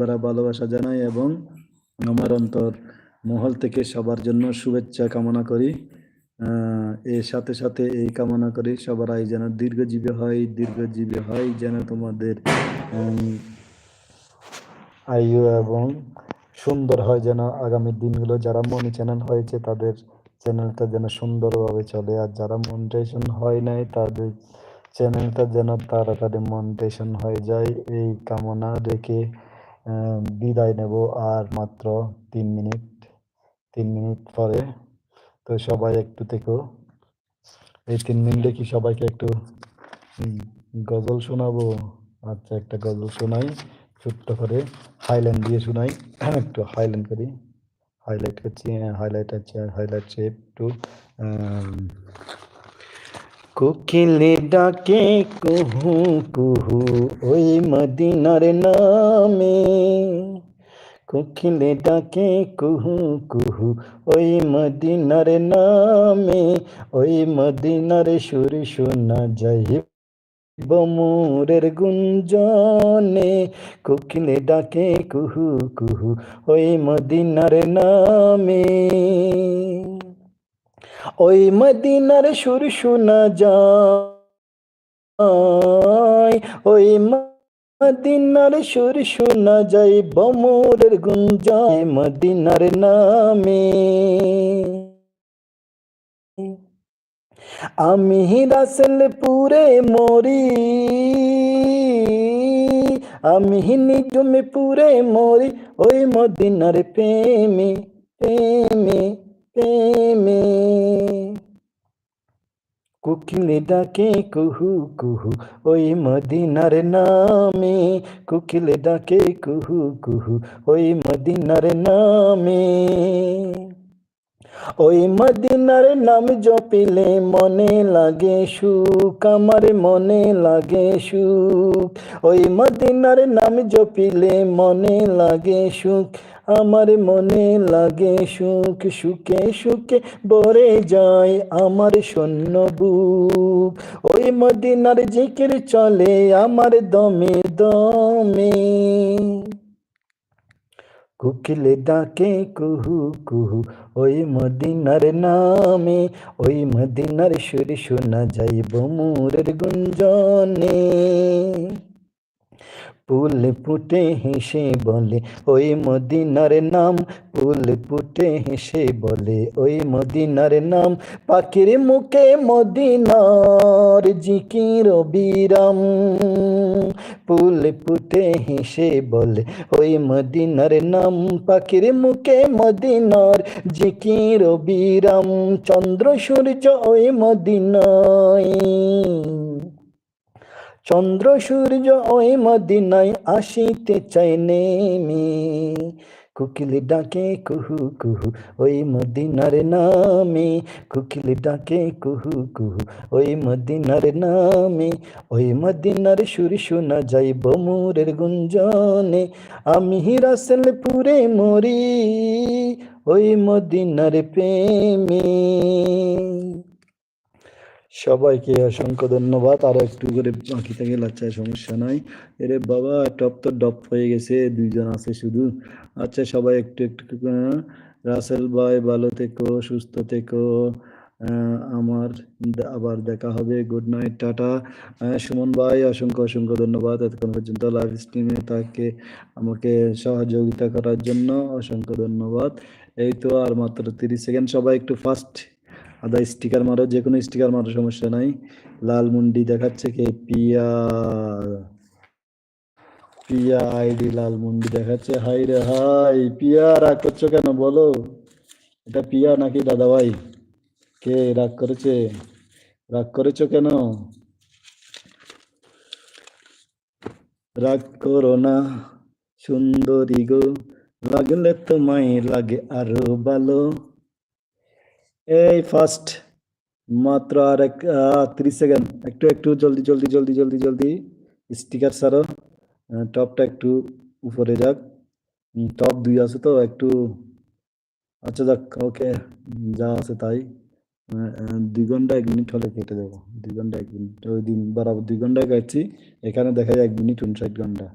করা ভালোবাসা জানাই এবং আমার অন্তর মহল থেকে সবার জন্য শুভেচ্ছা কামনা করি। এর সাথে সাথে এই কামনা করি সবাই যেন দীর্ঘজীবী হয় দীর্ঘজীবী হয় যেন তোমাদের আয়ু এবং সুন্দর হয় যেন আগামী দিনগুলো যারা মনি চ্যানেল হয়েছে তাদের চ্যানেলটা যেন সুন্দরভাবে চলে। আর যারা মনিটাইজেশন হয় নাই তাদের চ্যানেলটা যেন তাড়াতাড়ি মনিটাইজেশন হয়ে যায়। এই কামনা রেখে বিদায় নেব আর মাত্র তিন মিনিট তিন মিনিট পরে। তো সবাই একটু থেকো। এই তিন মিনিটে কি সবাইকে একটু গজল শোনাবো? আচ্ছা একটা গজল শোনাই ছোট্ট করে হাইল্যান্ড দিয়ে শোনাই। একটু হাইল্যান্ড করি। হাইলাইট করছি হাইলাইট আছে হাইলাইট একটু আম, কোকিলে ডাকে, কুহু কুহু, ওই মদিনার নামে। কোকিলে ডাকে, কুহু কুহু, ওই মদিনার নামে। ওই মদিনার সুর শোনা যায় বমুরের গুঞ্জনে। কোকিলে ডাকে, কুহু কুহু, ওই মদিনার নামে। ওই মদিনার সুর শোনা যায়, ওই মদিনার সুর শোনা যায়, বমরের গুঞ্জায় মদিনার নামে। আমি রাসেল পুরে মরি, আমি নিজমে পুরে মরি, ওই মদিনার প্রেমে প্রেমে। প্রেমে। কোকিলে ডাকে কুহু কুহু, ওই মদিনার নামে। কোকিলে ডাকে কুহু কুহু, ওই মদিনার নামে। ওই মদিনার নাম জপিলে মনে লাগে সুখ, আমার মনে লাগে সুখ। ওই মদিনার নাম জপিলে মনে লাগে সুখ আমার মনে লাগে সুখ, সুখে সুখে বরে যায় আমার শূন্য বুক। ওই মদিনার জিকির চলে আমার দমে দমে। কুকিলে ডাকে কুহু কুহু, ওই মদিনার নামে। ওই মদিনার সুর শোনা যাইব মোরের গুঞ্জনে। ফুল ফুটে হেসে বলে, ওই মদিনার নাম। ফুল ফুটে হেসে বলে, ওই মদিনার নাম। পাখির মুখে মদিনার জিকির বিরাম। ফুল ফুটে হেসে বলে, ওই মদিনার নাম। পাখির মুখে মদিনার জিকির বিরাম। চন্দ্র সূর্য ওই মদিনায়। চন্দ্র সূর্য ওই মদিনায় আসিতে চাই নেমে। কুকিল ডাকে কুহু কুহু, ওই মদিনার নামে। কুকিল ডাকে কুহু কুহু, ওই মদিনার নামে। ওই মদিনার সুর শোনা যাইব মোরের গুঞ্জনে। আমি রাসেল পুরে মরি, ওই মদিনার প্রেমে। সবাইকে অসংখ্য ধন্যবাদ। আর একটু করে বাকি থেকে লাচ্ছায় সমস্যা নাই। এরে বাবা, টপ তো ডপ হয়ে গেছে, দুইজন আছে শুধু। আচ্ছা সবাই একটু একটু রাসেল ভাই, ভালো থেকো, সুস্থ থেকো। আমার আবার দেখা হবে। Good night, tata. সুমন ভাই, অসংখ্য অসংখ্য ধন্যবাদ। এতক্ষণ পর্যন্ত লাইভ স্ট্রিমে তাকে আমাকে সহযোগিতা করার জন্য অসংখ্য ধন্যবাদ। এই তো আর মাত্র তিরিশ সেকেন্ড, সবাই একটু ফাস্ট আদা স্টিকার মারো যে কোনো স্টিকার মারো, সমস্যা নাই। লাল মুন্ডি দেখাচ্ছে কে? পিয়া পিয়া আইডি লাল মুন্ডি দেখাচ্ছে। হাই রে হাই পিয়া রাগ করছ কেন বলো? এটা পিয়া নাকি দাদা ভাই কে রাগ করেছে? রাগ করেছ কেন? রাগ করো না, সুন্দরী গো, লাগলে তোমায় লাগে আরও ভালো। এই ফার্স্ট মাত্র আর এক ত্রিশ সেকেন্ড একটু একটু, জলদি জলদি জলদি জলদি জলদি। স্টিকার সারো টপটা একটু উপরে যাক। টপ দুই আছে তো, একটু আচ্ছা যাক ওকে যা আছে তাই। দুই ঘণ্টা এক মিনিট হলে কেটে দেবো। দুই ঘণ্টা এক মিনিট, ওই দিন বরাবর দুই ঘন্টায় কাটছি। এখানে দেখা যায় এক মিনিট উনষাট ঘণ্টা।